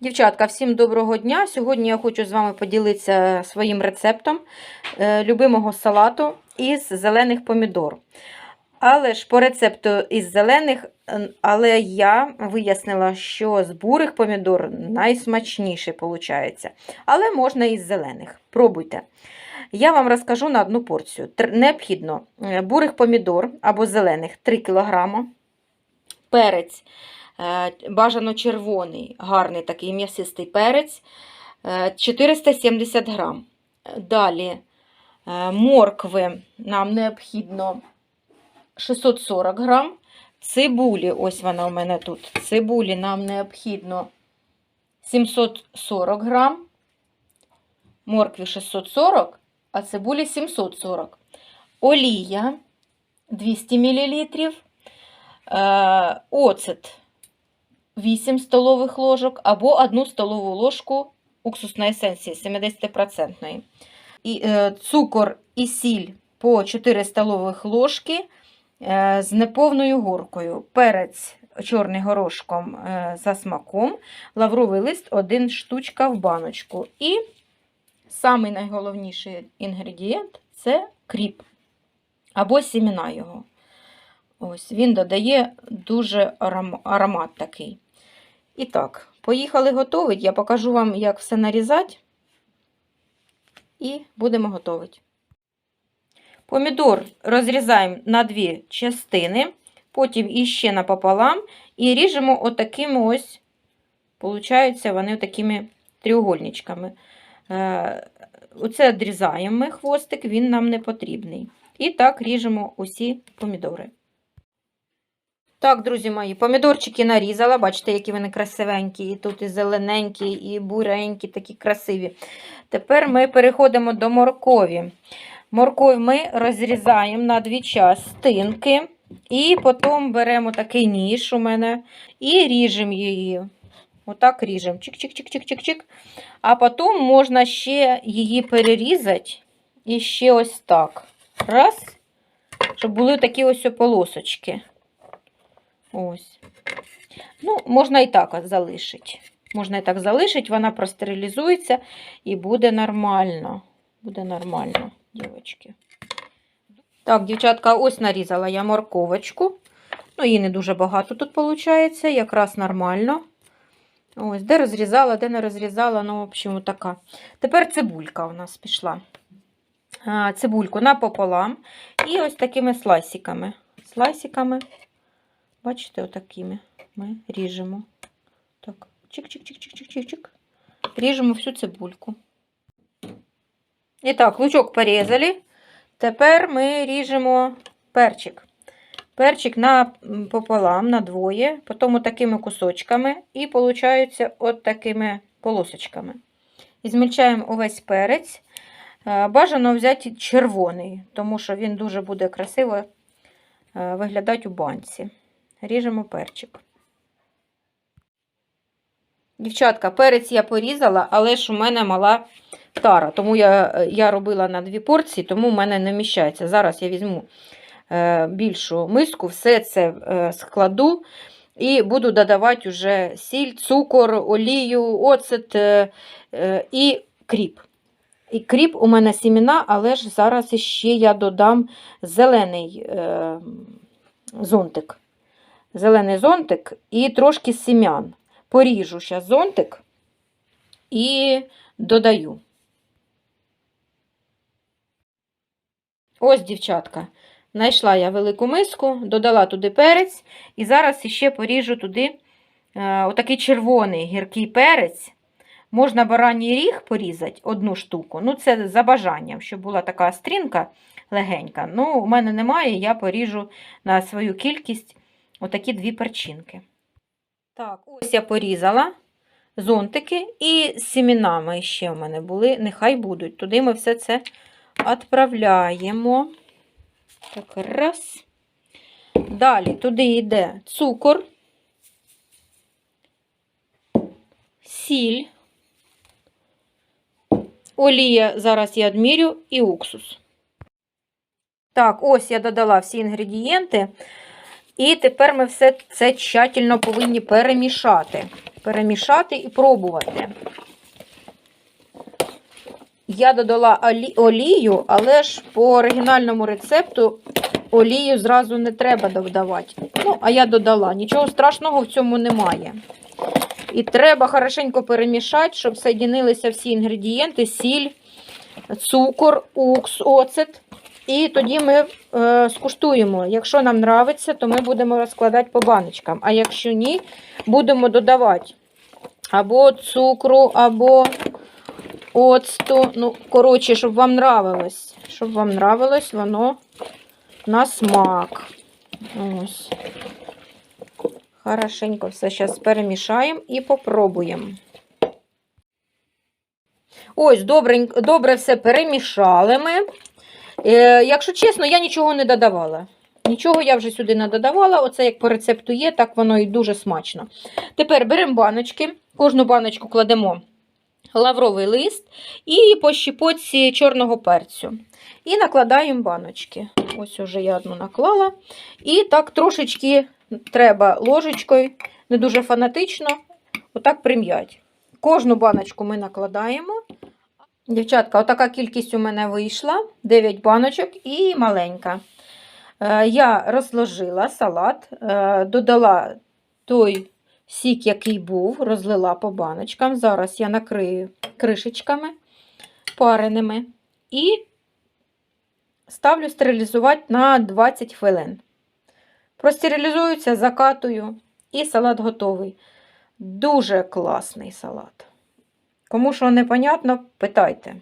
Дівчатка, всім доброго дня! Сьогодні я хочу з вами поділитися своїм рецептом е, любимого салату із зелених помідор. Але ж по рецепту із зелених, е, але я вияснила, що з бурих помідор найсмачніше виходить. Але можна і з зелених. Пробуйте. Я вам розкажу на одну порцію. Необхідно е, бурих помідор або зелених 3 кг, перець бажано червоний, гарний такий м'ясистий перець, е, 470 грам. Далі е, моркви нам необхідно 640 грам. Цибулі, ось вона у мене тут. Цибулі нам необхідно 740 грам. Моркві 640, а цибулі 740. Олія 200 мл. Е, оцет 8 столових ложок або 1 столову ложку уксусної есенції 70%. І, е, цукор і сіль по 4 столових ложки е, з неповною горкою. Перець чорний горошком е, за смаком, лавровий лист 1 штучка в баночку. І самий найголовніший інгредієнт це кріп або сіміна його. Ось, Він додає дуже аром- аромат такий. І так, поїхали готувати. Я покажу вам, як все нарізати. І будемо готувати. Помідор розрізаємо на дві частини, потім іще напополам, і ріжемо отакими ось, получаються вони такими тріугольничками. Е, Оце відрізаємо ми хвостик, він нам не потрібний. І так ріжемо усі помідори. Так, друзі мої, помідорчики нарізала. Бачите, які вони красивенькі. І тут і зелененькі, і буренькі, такі красиві. Тепер ми переходимо до моркові. Морков ми розрізаємо на дві частинки. І потім беремо такий ніж у мене і ріжемо її. Отак ріжемо. Чик-чик-чик-чик-чик-чик. А потім можна ще її перерізати. І ще ось так. Раз. Щоб були такі ось полосочки. Ось. Ну, можна і так залишити. Можна і так залишити, вона простерилізується і буде нормально. Буде нормально, дівчатки. Так, дівчатка, ось нарізала я морковочку. Ну, її не дуже багато тут виходить, якраз нормально. Ось, де розрізала, де не розрізала, ну, в общем, така. Тепер цибулька у нас пішла. Цибульку напополам. І ось такими слайсиками. Слайсиками. Бачите, отакими ми ріжемо. Так, чик-чик-чик-чик-чик-чик. Ріжемо всю цибульку. І так, лучок порізали. Тепер ми ріжемо перчик. Перчик пополам, на двоє, потім такими кусочками, і виходить от такими полосочками. І змільчаємо увесь перець. Е, Бажано взяти червоний, тому що він дуже буде красиво е, виглядати у банці. Ріжемо перчик. Дівчатка, перець я порізала, але ж у мене мала тара, тому я, я робила на дві порції, тому в мене не вміщається. Зараз я візьму е, більшу миску, все це е, складу і буду додавати вже сіль, цукор, олію, оцет е, е, і кріп. І кріп у мене сіміна, але ж зараз ще я додам зелений е, зонтик. Зелений зонтик і трошки сім'ян. Поріжу зараз зонтик і додаю. Ось, дівчатка, знайшла я велику миску, додала туди перець, і зараз ще поріжу туди е, отакий червоний гіркий перець. Можна бараній ріг порізати одну штуку. Ну, це за бажанням, щоб була така стрінка легенька. Ну, у мене немає, я поріжу на свою кількість отакі дві перчинки. Так, ось я порізала зонтики і з сімінами ще в мене були, нехай будуть. Туди ми все це відправляємо. Так, раз. Далі туди йде цукор, сіль, олія, зараз я відмірю, і уксус. Так, ось я додала всі інгредієнти. І тепер ми все це тщательно повинні перемішати. перемішати і пробувати. Я додала олію, але ж по оригінальному рецепту олію зразу не треба додавати. Ну, а я додала. Нічого страшного в цьому немає. І треба хорошенько перемішати, щоб соєдинилися всі інгредієнти: сіль, цукор, укс, оцет. І тоді ми е, скуштуємо. Якщо нам нравиться, то ми будемо розкладати по баночкам. А якщо ні, будемо додавати або цукру, або оцту. Ну, коротше, щоб вам нравилось. Щоб вам нравилось воно на смак. Ось. Хорошенько все зараз перемішаємо і попробуємо. Ось, добренько, добре все перемішали ми. Е, якщо чесно, я нічого не додавала. Нічого я вже сюди не додавала. Оце як по рецепту є, так воно і дуже смачно. Тепер беремо баночки, кожну баночку кладемо лавровий лист і по щепотці чорного перцю. І накладаємо баночки. Ось уже я одну наклала. І так трошечки треба ложечкою, не дуже фанатично, отак прим'ять. Кожну баночку ми накладаємо. Дівчатка, отака кількість у мене вийшла: 9 баночок і маленька. Е, Я розложила салат, е, додала той сік, який був, розлила по баночкам. Зараз я накрию кришечками пареними і ставлю стерилізувати на 20 хвилин. Простерилізуються, закатую, і салат готовий. Дуже класний салат. Кому що непонятно, питайте.